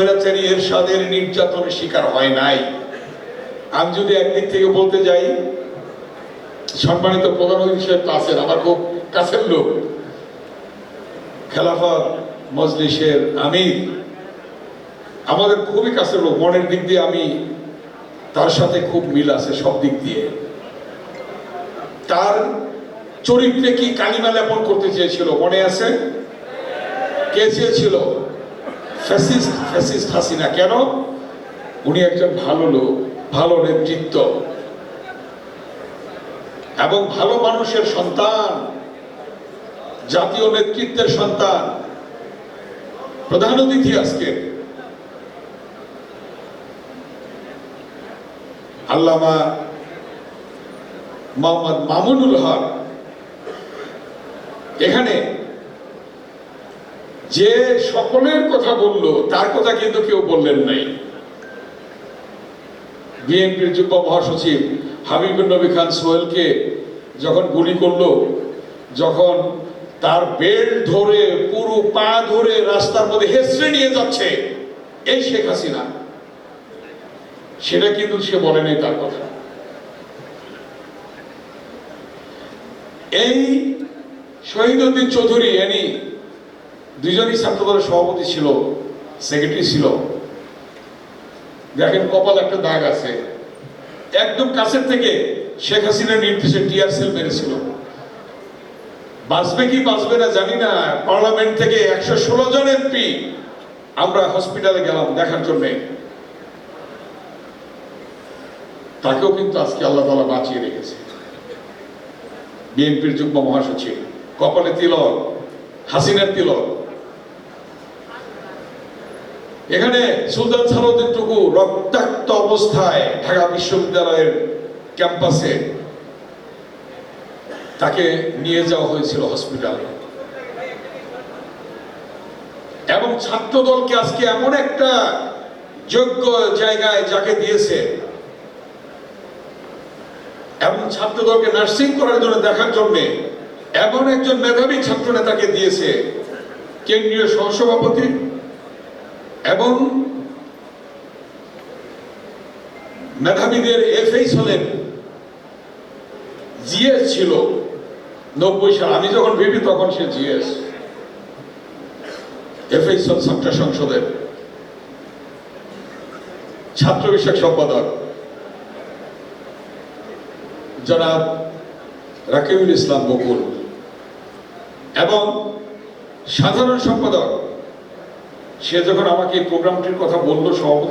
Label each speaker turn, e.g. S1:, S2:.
S1: স্বৈরাচারী এরশাদের নির্যাতনের শিকার হয় নাই। আমি যদি একদিক থেকে বলতে যাই, সম্মানিত প্রধান অতিথি সাহেব আছেন, আমার খুব কাছের লোক। খেলাফত মজলিসের আমির। আমাদের খুবই কাছের লোক, মনের দিক দিয়ে আমি তার সাথে খুব মিল আছে সব দিক দিয়ে। তার চরিত্রে কি কালিমা লেপন করতে চেয়েছিল, মনে আছে? কে চেয়েছিল? ফ্যাসিস্ট ফ্যাসিস্ট হাসিনা কেন? উনি একজন ভালো লোক, ভালো নেতৃত্ব এবং ভালো মানুষের সন্তান, জাতীয় নেতৃত্বের সন্তান, প্রধান অতিথি আজকে। আল্লামা মোহাম্মদ মামুনুল হক, এখানে যে সকলের কথা বলল, তার কথা কিন্তু কেউ বললেন নাই। বিএনপির যুগ্ম মহাসচিব হাবিবুর নবী খান সোহেলকে যখন গুলি করল, যখন তার বেল্ট ধরে, পুরো পা ধরে রাস্তার মধ্যে হেসড়ে নিয়ে যাচ্ছে, এই শেখ হাসিনা। সেটা কিন্তু সে বলেনি তার কথা। এই শহীদুদ্দিন চৌধুরী, এনি দুজনই ছাত্রদলের সভাপতি ছিল সেক্রেটারি ছিল। দেখেন কপাল একটা দাগ আছে। একদম কাছের থেকে শেখ হাসিনার নির্দেশে টিয়ার সেল মেরেছিল বাঁচবে কি বাঁচবে না জানি না। পার্লামেন্ট থেকে একশো ষোলো জন এমপি আমরা হসপিটালে গেলাম দেখার জন্য। তাকেও কিন্তু আজকে আল্লাহ তালা বাঁচিয়ে রেখেছে। বিএনপির যুগ্ম মহাসচিব। কপালে তিলক, হাসিনার তিলক। এখানে সুলতান সালাউদ্দিন টুকু রক্তাক্ত অবস্থায় ঢাকা বিশ্ববিদ্যালয়ের ক্যাম্পাসে তাকে নিয়ে যাওয়া হয়েছিল হসপিটালে। এবং ছাত্র দলকে আজকে এমন একটা যোগ্য জায়গায় যাকে দিয়েছে, এবং ছাত্র দলকে নার্সিং করার জন্য দেখার জন্য এমন একজন মেধাবী ছাত্র নেতাকে দিয়েছে, কেন্দ্রীয় সহসভাপতি এবং মেধাবীদের এফএইস হলেন জিএস ছিল, নব্বই সাল। আমি যখন ভিপি, তখন সে জিএস। এফএইস হল ছাত্র সংসদের ছাত্র বিষয়ক সম্পাদক। জনাব রাকিবুল ইসলাম বকুল। এবং সাধারণ সম্পাদক সে যখন আমাকে এই প্রোগ্রামটির কথা বলল সভাপতি